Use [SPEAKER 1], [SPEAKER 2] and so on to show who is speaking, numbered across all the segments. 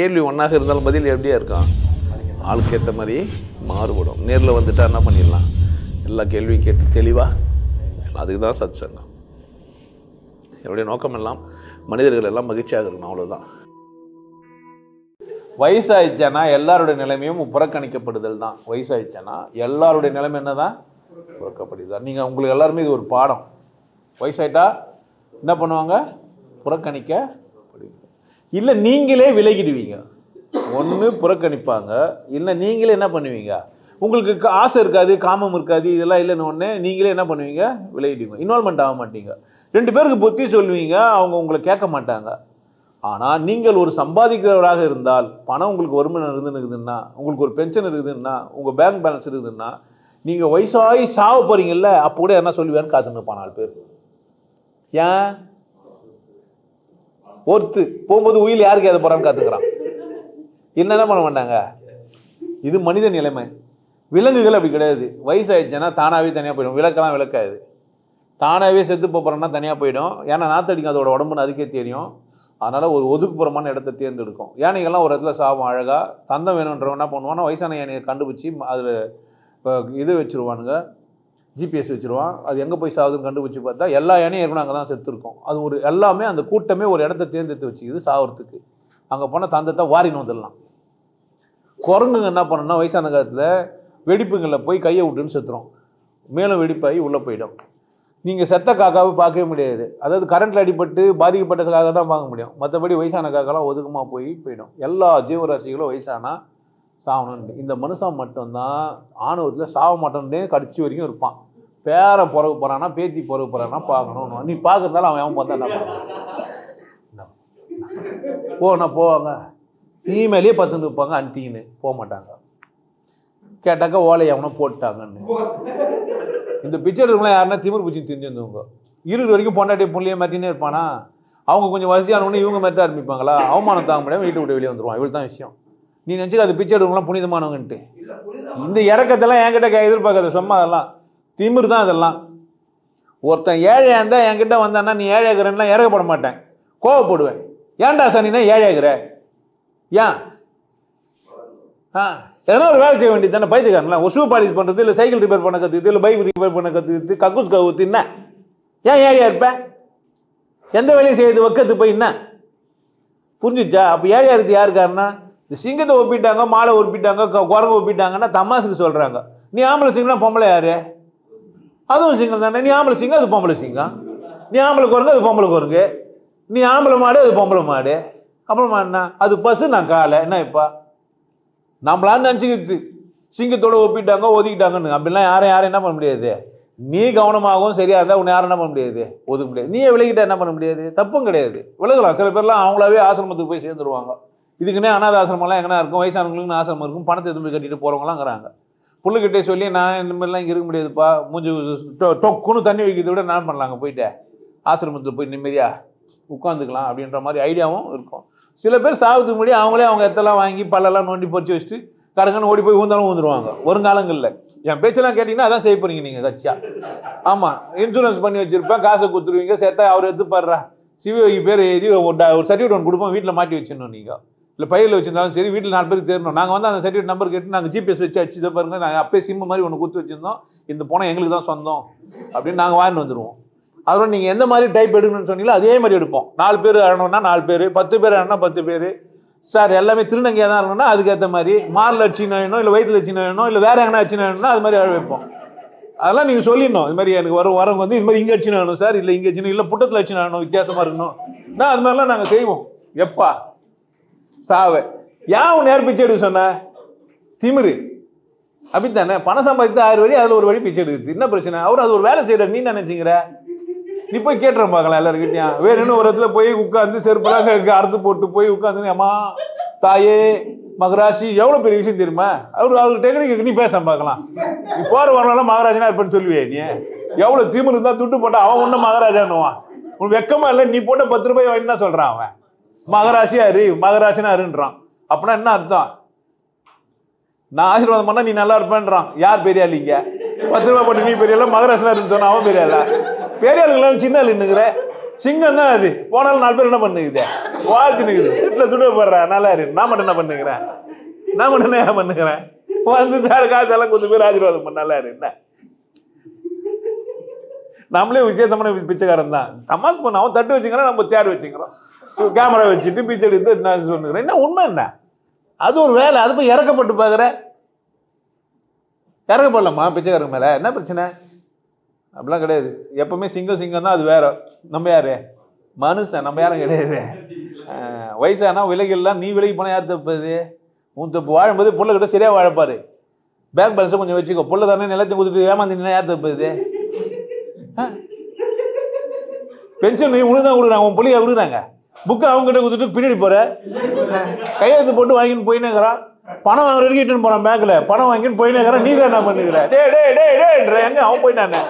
[SPEAKER 1] கேள்வி ஒன்றாக இருந்தாலும் பதில் எப்படியா இருக்கும்? ஆளுக்கு ஏற்ற மாதிரி மாறுபடும். நேரில் வந்துட்டா என்ன பண்ணிடலாம்? எல்லா கேள்வியும் கேட்டு தெளிவாக அதுக்கு தான் சத் சங்கம் என்னுடைய நோக்கம் எல்லாம் மனிதர்கள் எல்லாம் மகிழ்ச்சியாக இருக்கணும் அவ்வளோதான் வயசாயிச்சேன்னா எல்லாருடைய நிலைமையும் புறக்கணிக்கப்படுதல் தான். வயசாயிச்சேன்னா எல்லாருடைய நிலைமை என்ன தான். புறக்கப்படுதல் நீங்கள் உங்களுக்கு எல்லாருமே இது ஒரு பாடம். வயசாயிட்டா என்ன பண்ணுவாங்க? புறக்கணிக்க இல்லை நீங்களே விலகிடுவீங்க. ஒன்று புறக்கணிப்பாங்க. இல்லை நீங்களே என்ன பண்ணுவீங்க? உங்களுக்கு ஆசை இருக்காது காமம் இருக்காது இதெல்லாம் இல்லைன்னு ஒன்று நீங்களே என்ன பண்ணுவீங்க? விலகிடுவீங்க. இன்வால்மெண்ட் ஆக மாட்டீங்க. ரெண்டு பேருக்கு புத்தி சொல்லுவீங்க அவங்க உங்களை கேட்க மாட்டாங்க. ஆனால் நீங்கள் ஒரு சம்பாதிக்கிறவராக இருந்தால் பணம் உங்களுக்கு வருமானம் இருந்துன்னு உங்களுக்கு ஒரு பென்ஷன் இருக்குதுன்னா உங்கள் பேங்க் பேலன்ஸ் இருக்குதுன்னா நீங்கள் வயசாகி சாவ போகிறீங்கல்ல அப்போ கூட என்ன சொல்லுவேன்னு காத்துன்னு நாலு பேர். ஏன்? ஒருத்து போகும்போது உயில் யாருக்கு அதை போகிறான்னு காத்துக்கிறான். என்னென்ன பண்ண மாட்டாங்க? இது மனித நிலைமை. விலங்குகள் அப்படி கிடையாது. வயசாயிடுச்சுன்னா தானாகவே தனியாக போயிடும். விளக்கெல்லாம் விளக்காது. தானாகவே செத்து போகிறோன்னா தனியாக போயிடும். ஏன்னா நாத்தடிக்கும் அதோட உடம்புன்னு அதுக்கே தெரியும். அதனால் ஒரு ஒதுக்குப்புறமான இடத்த தேர்ந்தெடுக்கும். யானைகள்லாம் ஒரு இடத்துல சாவும் அழகாக தந்தம் வேணுன்றவன் என்ன பண்ணுவான்னா வயசான யானையை கண்டுபிடிச்சி அதில் இது வச்சுருவானுங்க. ஜிபிஎஸ் வச்சுருவான். அது எங்கே போய் சாகுதுன்னு கண்டுபிடிச்சி பார்த்தா எல்லா யானையும் ஏற்கனவே அங்கே தான் செத்துருக்கும். அது ஒரு எல்லாமே அந்த கூட்டமே ஒரு இடத்த தேர்ந்தெடுத்து வச்சுக்கிது சாகிறதுக்கு அங்கே போனால் தந்தத்தை வாரின்னு வந்துடலாம். குரங்குங்க என்ன பண்ணணும்னா வயசான காலத்தில் வெடிப்புங்களில் போய் கையை விட்டுன்னு செத்துறோம் மேலும் வெடிப்பாகி உள்ளே போயிடும். நீங்கள் செத்த காக்காவை பார்க்கவே முடியாது. அதாவது கரண்ட்டில் அடிபட்டு பாதிக்கப்பட்ட காக்கா தான் பார்க்க முடியும். மற்றபடி வயசான காக்காலாம் ஒதுக்கமாக போய் போயிடும். எல்லா ஜீவராசிகளும் வயசானா சாகணும்னு இந்த மனுஷன் மட்டும்தான் ஆணவத்தில் சாக மாட்டோன்னே கடிச்சு வரைக்கும் இருப்பான். பேரை பிறகு போகிறான்னா பேத்தி பிறகு போகிறான்னா பார்க்கணும் நீ பார்க்குறதால அவன் அவன் பார்த்தா என்ன பண்ணுவான்? போனா போவாங்க? நீ மேலேயே இருப்பாங்க அன்ட்டின்னு போக மாட்டாங்க. கேட்டாக்கா ஓலை எவனோ போட்டாங்கன்னு இந்த பிக்சர் எடுக்கலாம் யாருன்னா திமிர் பிடிச்சி தெரிஞ்சிருந்தவங்க இருபது வரைக்கும் பொண்டாட்டி புள்ளிய மாட்டினே இருப்பானா? அவங்க கொஞ்சம் வசதியானவொடனே இவங்க மாட்ட ஆரம்பிப்பாங்களா? அவமானம் தாங்க முடியாமல் வீட்டை விட்டு வெளியே வந்துடுவான் இவ்வளோ தான் விஷயம். நீ நினச்சிக்க அது பிச்சை எடுக்கலாம் புனிதமானவங்கன்ட்டு. இந்த இறக்கத்தெல்லாம் என்கிட்ட கே- எதிர்பார்க்காத சும்மா அதெல்லாம். திமிர் தான் அதெல்லாம். ஒருத்தன் ஏழையாக இருந்தால் என்கிட்ட வந்தான்னா நீ ஏழையாகிறன்னா இறக்கப்பட மாட்டேன். கோவப்படுவேன். ஏன்டா சனினா ஏழையாகிற? ஏன்? ஆ எதனா ஒரு வேலை செய்ய வேண்டியது தானே பைத்தியக்காரன்லாம் ஒரு ஷூ பாலிஷ் பண்ணுறது இல்லை சைக்கிள் ரிப்பேர் பண்ண கற்றுக்குது இல்லை பைக் ரிப்பேர் பண்ண கற்றுக்குது கக்கூஸ் கவுத்து என்ன? ஏன் ஏழையாக இருப்பேன் எந்த வேலையும் செய்யுது வக்கத்து போய் என்ன? புரிஞ்சுச்சா? அப்போ ஏழையாக இருக்குது யாருக்காருன்னா இந்த சிங்கத்தை ஒப்பிட்டாங்க மாலை ஒப்பிட்டாங்க குரங்கு ஒப்பிட்டாங்கன்னா தமாசுக்கு சொல்கிறாங்க நீ ஆம்பளை சிங்கம்னா பொம்பளை யாரு? அதுவும் சிங்கம் தானே? நீ ஆம்பளை சிங்கம் அது பொம்பளை சிங்கம் நீ ஆம்பளை குரங்கு அது பொம்பளை குரங்கு நீ ஆம்பளை மாடு அது பொம்பளை மாடு. அப்புறமா என்ன? அது பசு நான் காலை. என்ன இப்போ? நம்மளான்னு நினச்சிக்கிட்டு சிங்கத்தோட ஒப்பிட்டாங்க ஒதுக்கிட்டாங்கன்னு. அப்படிலாம் யாரும் யாரும் என்ன பண்ண முடியாது? நீ கவனமாகவும் சரியாக இருந்தால் உன்னை யாரும் என்ன பண்ண முடியாது? ஒதுக்க முடியாது. நீயே விலகிட்டா என்ன பண்ண முடியாது? தப்பும் கிடையாது. விலகலாம். சில பேர்லாம் அவங்களாவே ஆசிரமத்துக்கு போய் சேர்ந்துருவாங்க. இதுக்குன்னே அனாத ஆசிரமெல்லாம் எங்கன்னா இருக்கும்? வயசானவங்களுக்குன்னு ஆசிரமம் இருக்கும். பணத்தை எதுவும் கட்டிட்டு இருக்கிறாங்க புள்ளுக்கிட்டே சொல்லி நான் இந்த மாதிரிலாம் இங்கே இருக்க முடியாதுப்பா மூஞ்சி டொ- டொக்குன்னு தண்ணி வைக்கிறத விட நான் பண்ணலாங்க போயிட்டு. ஆசிரமத்துக்கு போய் நிம்மதியாக உட்காந்துக்கலாம் அப்படின்ற மாதிரி ஐடியாவும் இருக்கும். சில பேர் சாவதுக்கு முன்னாடி அவங்களே அவங்க எத்தெல்லாம் வாங்கி பல்லெல்லாம் நோண்டி பொறிச்சு வச்சுட்டு கடங்கன்னு ஓடி போய் ஊந்தாலும் ஊந்துருவாங்க. வருங்காலங்களில். என் பேச்செல்லாம் கேட்டிங்கன்னா அதான் செய்ய போகிறீங்க நீங்கள் கட்சியா. ஆமாம் இன்சூரன்ஸ் பண்ணி வச்சுருப்பேன் காசை கொடுத்துருவீங்க சேர்த்தா அவர் எடுத்துப்பாடுறா சிவிஐ பேர் எழுதி ஒரு ட- ஒரு சர்டிஃபிகேட் ஒன்று கொடுப்போம் வீட்டில் மாட்டி வச்சிடணும் நீங்கள் இல்லை பையில் வச்சிருந்தாலும் சரி வீட்டில் நாலு பேருக்கு தேரணும் நாங்கள் வந்து அந்த சர்டிஃபிகேட் நம்பர் கேட்டு நாங்கள் ஜிபிஎஸ் வச்சு அச்சு இதை பாருங்க நாங்கள் அப்பயே சிம்மு மாதிரி ஒன்று கொடுத்து வச்சிருந்தோம். இந்த பணம் எங்களுக்கு தான் சொந்தம் அப்படின்னு நாங்கள் வாங்கிட்டு வந்துடுவோம் அதோட நீங்கள் எந்த மாதிரி டைப் எடுக்கணும்னு சொன்னீங்களோ அதே மாதிரி எடுப்போம். நாலு பேர் அழணும்னா நாலு பேர் பத்து பேர் அழனா பத்து பேர். சார் எல்லாமே திருநங்கையாக தான் இருக்கணும்னா அதுக்கேற்ற மாதிரி. மாரில் அச்சின்னு வேணும் இல்லை வயிற்றுல அச்சின்னு வேணும் இல்லை வேறு எங்கன்னா அச்சின்னு வேணும்னா அது மாதிரி வைப்போம். அதெல்லாம் நீங்கள் சொல்லிடணும். இது மாதிரி எனக்கு வரும் வரவங்க வந்து இது மாதிரி இங்கே அச்சின்னு வேணும் சார் இல்லை இங்கே அச்சின்னு இல்லை புட்டத்தில் அச்சின்னு வேணும் வித்தியாசமாக இருக்கணும். நான் அது மாதிரிலாம் நாங்கள் செய்வோம். எப்பா? சாவு. ஏன் உன் நேர் பிச்சை எடுக்க சொன்ன? திமிரு. அப்படித்தானே? பணம் சம்பாதித்து ஆயிரம் வழி அதில் ஒரு வழி பிச்சை எடுக்குது என்ன பிரச்சனை? அவர் அது ஒரு வேலை செய்கிறார் நீ நினைச்சிங்கிற நினைச்சிக்கிற? நீ போய் கேட்டுற பார்க்கலாம் எல்லாருக்கிட்டையும் வேணும்னு ஒரு இடத்துல போய் உட்காந்து செருப்பெல்லாம் அறுத்து போட்டு போய் உட்காந்து அம்மா தாயே மகராசி எவ்வளோ பெரிய விஷயம் தெரியுமா? அவர் அவர் டெக்னிக்கு நீ பேச பார்க்கலாம். நீ போகிற வரலாம் மகாராஜனா இருப்பேன்னு சொல்லுவே நீ. எவ்வளோ திமிரு இருந்தால் துட்டு போட்டா அவன் ஒன்றும் மகாராஜான்னுவான். உன் வெக்கமா இல்லை நீ போட்ட பத்து ரூபாய் வாங்கினா சொல்கிறான் அவன். மகராசியா இரு மகராசினா இருன்றான். அப்படின்னா என்ன அர்த்தம்? நான் ஆசீர்வாதம் பண்ணா நீ நல்லா இருப்பேன்றான். யார் பெரிய ஆளுங்க பத்து ரூபா போட்டு நீ பெரிய ஆளா மகராசனா இருந்து சொன்னா அவன் பெரிய ஆளா பெரிய ஆளுங்களாம் சின்ன ஆள் சிங்கம் தான் அது. போனாலும் நாலு பேர் என்ன பண்ணுக்குது? வாழ்த்துனுக்குது வீட்டில் துணை போடுறா. நல்லா இரு. நான் மட்டும் என்ன பண்ணுகிறேன் நான் மட்டும் என்ன பண்ணுகிறேன் வந்து தாடு காசெல்லாம் கொஞ்சம் பேர் ஆசீர்வாதம் பண்ண நல்லா இரு. என்ன? நம்மளே விசேஷமான பிச்சைக்காரன் தான். தமாஸ் பண்ண அவன் தட்டு வச்சுக்கிறோம் நம்ம தேர் வச்சுக்கிறோம். கேமரா வச்சுட்டு பிச்சை எடுத்து நான் சொன்னுக்கிறேன் என்ன உண்மை என்ன? அது ஒரு வேலை அது போய் இறக்கப்பட்டு பார்க்குற. இறக்கப்படலாமா? பிச்சைக்காரங்க மேலே? என்ன பிரச்சனை? அப்படிலாம் கிடையாது. எப்பவுமே சிங்கம் சிங்கம் தான் அது வேற. நம்ம யாரு? மனுஷன் நம்ம யாரும் கிடையாது. வயசானா விலகெல்லாம் நீ விலகி போனால் யார் தப்புது உன் தப்பு. வாழும்போது புள்ள கிட்ட சரியாக வாழப்பாரு. பேங்க் பேலன்ஸை கொஞ்சம் வச்சுக்கோ. பொண்ணு தானே நிலத்தை கொடுத்துட்டு ஏமாந்தினா யார் தப்புது பென்ஷன் நீ உனக்கு தான் கொடுக்குறாங்க. உன் பிள்ளைய கொடுக்குறாங்க? புக்கை அவங்ககிட்ட கொடுத்துட்டு பின்னாடி போகிற கையெழுத்து போட்டு வாங்கின்னு போயினேங்கிறான். பணம் வாங்குற வரைக்கும் இட்டுன்னு போகிறான் பேங்க்ல. பணம் வாங்கின்னு போயினேங்கிறான். நீ தான் என்ன பண்ணுகிற? டே டே டே டேன்ற எங்க? அவன் போயிட்டானே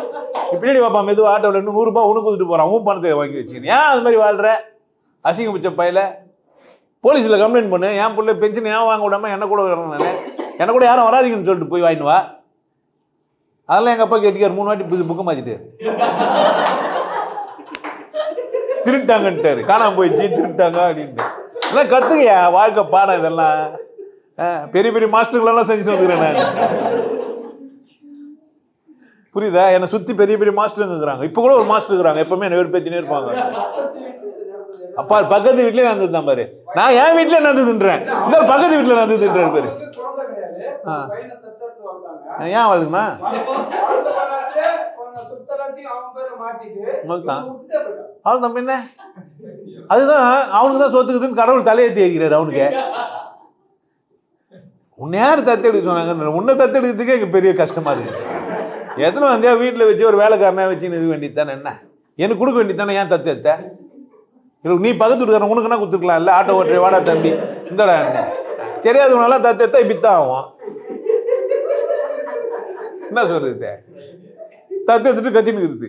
[SPEAKER 1] பின்னாடி பார்ப்பான் மெதுவாக ஆட்டோவில் இன்னும் நூறுரூபா உனக்கு கொடுத்துட்டு போகிறான் உன் பணத்தை வாங்கி வச்சுக்கணும் ஏன் அது மாதிரி வாழ்ற? அசிங்க பிச்ச பையில. போலீஸில் கம்ப்ளைண்ட் பண்ணு. என் பிள்ளை பென்ஷன் ஏன் வாங்க விடாமல் என்ன கூட வரணும் நான்? என்ன கூட யாரும் வராதீங்கன்னு சொல்லிட்டு போய் வாங்கிட்டு வா. அதெல்லாம் எங்கள் அப்பா கேட்டுக்கார். மூணு வாட்டி புது புக்கு மாற்றிட்டு திருட்டாங்கன்ட்டாரு. காணாம போயிடுச்சு திருட்டாங்க அப்படின்ட்டு. எல்லாம் கற்றுக்கையா வாழ்க்கை பாடம் இதெல்லாம்? ஆ, பெரிய பெரிய மாஸ்டர்களெல்லாம் செஞ்சுட்டு வந்துக்கிறேன் நான். புரியுதா? என்னை சுற்றி பெரிய பெரிய மாஸ்டருங்க இருக்கிறாங்க. இப்போ கூட ஒரு மாஸ்டர் இருக்கிறாங்க. எப்பவுமே என்ன பேர் பேத்தினே இருப்பாங்க. அப்பா பக்கத்து வீட்லயே நடந்தது தான் பாரு. நான் என் நடந்து நடந்ததுன்றேன். இந்த பக்கத்து வீட்டுல நடந்ததுன்றாரு பாரு. ஆ. ஏன் வளர்க்குமா அவன் தம்பி என்ன? அதுதான் அவனுக்கு தான் சொத்துக்குதுன்னு கடவுள் தலையெத்தி வைக்கிறாரு அவனுக்கு. உன்னை யார் தத்தெடுக்க சொன்னாங்க? உன்னை தத்தெடுக்கிறதுக்கே இங்கே பெரிய கஷ்டமா இருக்கு. எத்தனை வந்தியா வீட்டில் வச்சு ஒரு வேலைக்காரனா வச்சு நிற்க வேண்டியது தானே என்ன? எனக்கு கொடுக்க வேண்டியது தானே ஏன் தத்து எடுத்த இல்லை நீ பக்கத்து வீட்டுக்காரன் உனக்கு என்ன கொடுத்துருக்கலாம் இல்லை? ஆட்டோ ஓட்டுற வாடா தம்பி. இந்தடா என்ன? தெரியாதவனெல்லாம் தத்து எடுத்தா இப்படித்தான் ஆகும் என்ன சொல்றது? தத்து எடுத்துட்டு கத்தின்னு இருக்குது